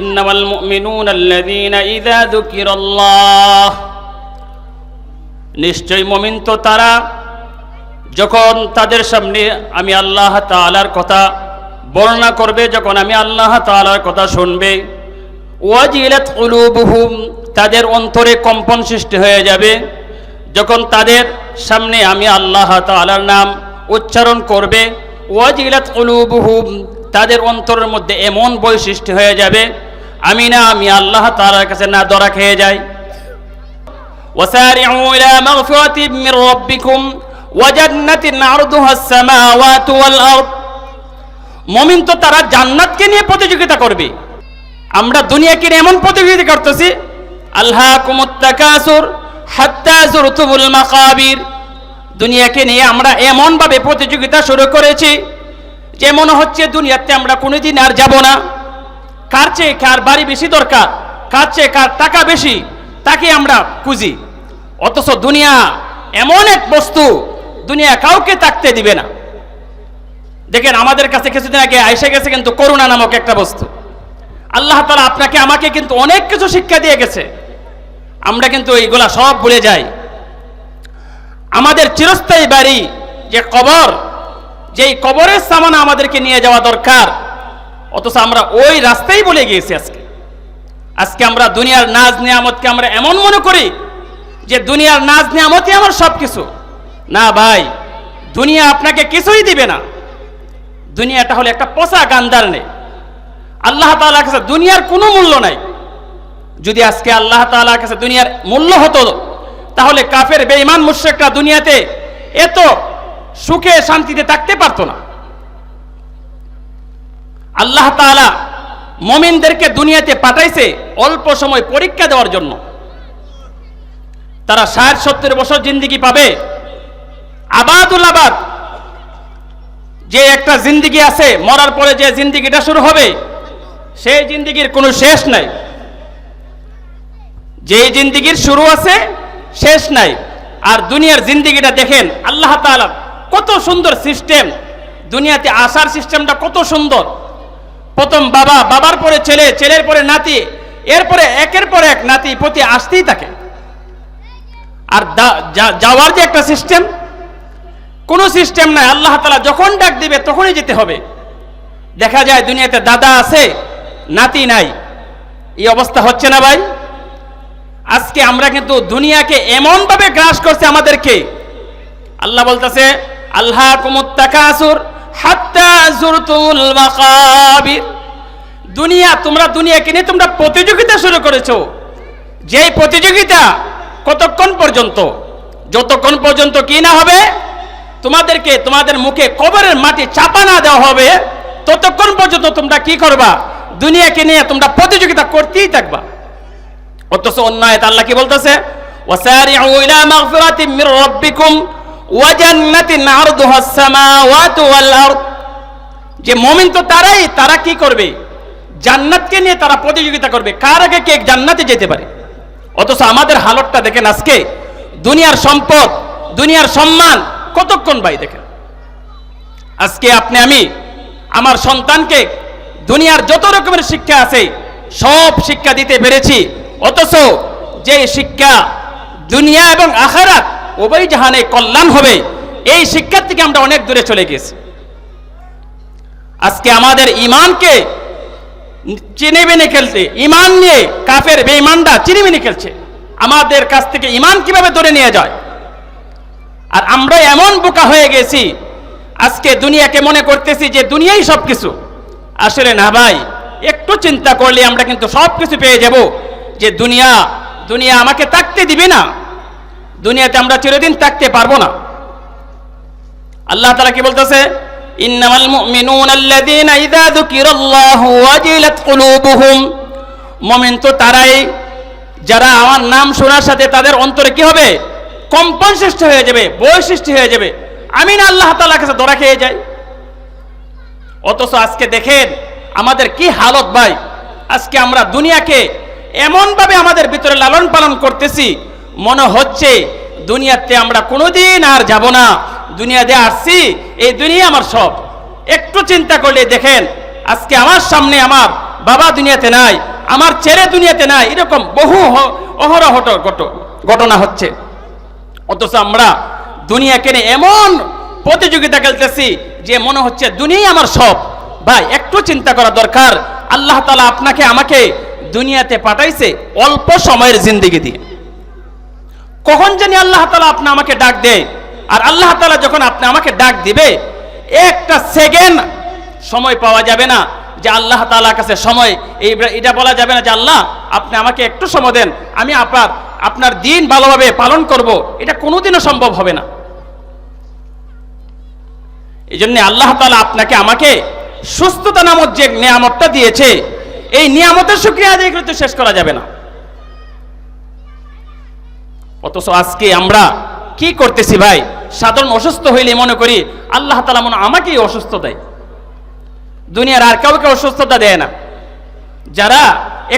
ইন্নামাল মুমিনুনা আল্লাযীনা ইযা যুকিরাল্লাহ। নিশ্চয় মুমিন তো তারা, যখন তাদের সামনে আমি আল্লাহ তাআলার কথা বর্ণনা করবে, যখন আমি আল্লাহ তাআলার কথা শুনবে, ওয়াজিলাত কুলুবুহুম, তাদের অন্তরে কম্পন সৃষ্টি হয়ে যাবে। যখন তাদের সামনে আমি আল্লাহ তাআলার নাম উচ্চারণ করবে, ওয়াজিলাত কুলুবুহুম, তাদের অন্তরের মধ্যে এমন বৈশিষ্ট্য হয়ে যাবে আমি না আমি আল্লাহ তাআলার কাছে না দরা খেয়ে যাই وسارعوا إلى مغفرة من ربكم وجنة عرضها السماوات والأرض মমিন তো তারা জান্নাতকে নিয়ে প্রতিযোগিতা করবে আমরা দুনিয়াকে নিয়ে এমন প্রতিযোগিতা করতেছি আল্লাহ কুমুত্তাকাসুর হাত্তা জুরতুবুল মাকাবির দুনিয়াকে নিয়ে আমরা এমনভাবে প্রতিযোগিতা শুরু করেছি যে মনে হচ্ছে দুনিয়াতে আমরা কোনোদিন আর যাব না কার চেয়ে কার বাড়ি বেশি দরকার, কার চেয়ে কার টাকা বেশি, তাকে আমরা খুঁজি। অথচ দুনিয়া এমন এক বস্তু, দুনিয়া কাউকে থাকতে দিবে না। দেখেন, আমাদের কাছে কিছুদিন আগে আইসে গেছে কিন্তু করুণা নামক একটা বস্তু। আল্লাহ তালা আপনাকে, আমাকে কিন্তু অনেক কিছু শিক্ষা দিয়ে গেছে। আমরা কিন্তু এইগুলা সব ভুলে যাই। আমাদের চিরস্থায়ী বাড়ি, যে কবর, যেই কবরের সামানা আমাদেরকে নিয়ে যাওয়া দরকার অথচ আমরা ওই রাস্তায় বলে গিয়েছি আজকে। আজকে আমরা দুনিয়ার নাজ নিয়ামতকে আমরা এমন মনে করি যে দুনিয়ার নাজ নিয়ামতই আমার সব কিছু না ভাই, দুনিয়া আপনাকে কিছুই দিবে না। দুনিয়াটা হলো একটা পচা গান্দার নেই আল্লাহ তাআলার কাছে দুনিয়ার কোনো মূল্য নাই। যদি আজকে আল্লাহ তাআলার কাছে দুনিয়ার মূল্য হতো, তাহলে কাফের, বেঈমান, মুশরিকরা দুনিয়াতে এত সুখে শান্তিতে থাকতে পারতো না। আল্লাহ তাআলা মমিনদেরকে দুনিয়াতে পাঠাইছে অল্প সময় পরীক্ষা দেওয়ার জন্য। তারা ষাট সত্তর বছর জিন্দিগি পাবে। আবাদুল আবাদ, যে একটা জিন্দিগি আছে, মরার পরে যে জিন্দিগিটা শুরু হবে, সেই জিন্দিগির কোনো শেষ নাই। যে জিন্দিগির শুরু আছে, শেষ নাই। আর দুনিয়ার জিন্দিগিটা দেখেন, আল্লাহ তাআলা কত সুন্দর সিস্টেম দুনিয়াতে আসার সিস্টেমটা কত সুন্দর। প্রথম বাবা, বাবার পরে ছেলে, ছেলের পরে নাতি, এরপরে একের পর এক নাতি প্রতি আসতেই থাকে। আর যাওয়ার যে একটা সিস্টেম কোনো সিস্টেম নাই। আল্লাহ তালা যখন ডাক দিবে তখনই যেতে হবে। দেখা যায় দুনিয়াতে দাদা আছে, নাতি নাই। এই অবস্থা হচ্ছে না ভাই? আজকে আমরা কিন্তু দুনিয়াকে এমনভাবে গ্রাস করছে আমাদেরকে। আল্লাহ বলতেছে আল্লাহ জুরতুল মাকাবির দুনিয়া, তোমরা দুনিয়াকে নিয়ে তোমরা প্রতিযোগিতা শুরু করেছ। যেই প্রতিযোগিতা কতক্ষণ পর্যন্ত? যতক্ষণ পর্যন্ত কি না হবে? তোমাদেরকে তোমাদের মুখে কবরের মাটি চাপা না দেওয়া হবে। ততক্ষণ পর্যন্ত তোমরা কি করবা? দুনিয়াকে নিয়ে তোমরা প্রতিযোগিতা করতেই থাকবা। অথচ অন্যায় আল্লাহ কি বলতেছে? ওয়াসারিউ ইলা মাগফিরাতিম মির রাব্বিকুম। ওয়া জান্নাতিন আরদুহা সামাওয়াতু ওয়াল যে মুমিন তো তারাই, তারা কি করবে? জান্নাতকে নিয়ে তারা প্রতিযোগিতা করবে। কার আগে কে জান্নাতে যেতে পারে? অথচ আমাদের হালতটা দেখেন আজকে। দুনিয়ার সম্পদ, দুনিয়ার সম্মান কতক্ষণ ভাই দেখেন? আজকে আপনি, আমি, আমার সন্তানকে দুনিয়ার যত রকমের শিক্ষা আছে, সব শিক্ষা দিতে পেরেছি। অথচ যে শিক্ষা দুনিয়া এবং আখারাত উভয় জাহানে কল্যাণ হবে। এই শিক্ষার থেকে আমরা অনেক দূরে চলে গেছি। আজকে আমাদের ইমানকে চিনিবিনি খেলতে, ইমান নিয়ে কাফের বেঈমানরা চিনিবিনি খেলছে। আমাদের কাছ থেকে ইমান কীভাবে ধরে নিয়ে যায়? আর আমরা এমন বোকা হয়ে গেছি, আজকে দুনিয়াকে মনে করতেছি যে দুনিয়াই সব কিছু আসলে না ভাই, একটু চিন্তা করলে আমরা কিন্তু সব কিছু পেয়ে যাব যে দুনিয়া দুনিয়া আমাকে থাকতে দিবে না। দুনিয়াতে আমরা চিরদিন থাকতে পারব না। আল্লাহ তালা কি বলতেছে? ইন্নামাল মুমিনুন আল্লাযীনা ইযা যুকিরাল্লাহু ওয়াজিলাত কুলুবুহুম। মুমিন তো তারাই, যারা আমার নাম শোনার সাথে তাদের অন্তরে কি হবে? কম্পন সৃষ্টি হয়ে যাবে বই সৃষ্টি হয়ে যাবে। আমি না আল্লাহ তাআলার কাছে ধরা খেয়ে যাই। অথচ আজকে দেখেন আমাদের কি হালত ভাই। আজকে আমরা দুনিয়াকে এমনভাবে আমাদের ভিতরে লালন পালন করতেছি মনে হচ্ছে, দুনিয়াতে আমরা কোনোদিন আর যাব না। দুনিয়াতে আসছি, এই দুনিয়া আমার সব। একটু চিন্তা করলে দেখেন, আজকে আমার সামনে আমার বাবা দুনিয়াতে নাই, আমার ছেলে দুনিয়াতে নাই, এরকম বহু অহরহ ঘট- ঘটনা হচ্ছে। অথচ আমরা দুনিয়া কেনে এমন প্রতিযোগিতা খেলতেছি যে মনে হচ্ছে দুনিয়াই আমার সব। ভাই, একটু চিন্তা করা দরকার। আল্লাহ তালা আপনাকে আমাকে দুনিয়াতে পাঠাইছে অল্প সময়ের জিন্দিগি দিয়ে। কখন জানি আল্লাহ তালা আপনি আমাকে ডাক দেয়? আর আল্লাহ তালা যখন আপনি আমাকে ডাক দিবে, একটা সেকেন্ড সময় পাওয়া যাবে না যে আল্লাহ তালার কাছে সময়। এই এটা বলা যাবে না যে আল্লাহ, আপনি আমাকে একটু সময় দেন, আমি আপনার আপনার দিন ভালোভাবে পালন করব। এটা কোনোদিনও সম্ভব হবে না। এই জন্য আল্লাহ তালা আপনাকে আমাকে সুস্থতা নামক যে নিয়ামতটা দিয়েছে, এই নিয়ামতের সুক্রিয়া আদায় করে তো শেষ করা যাবে না। অথচ আজকে আমরা কি করতেছি ভাই? সাধারণ অসুস্থ হইলে মনে করি আল্লাহ তালা মনে আমাকে আমাকেই অসুস্থ দেয়। দুনিয়ার আর কাউকে অসুস্থতা দেয় না। যারা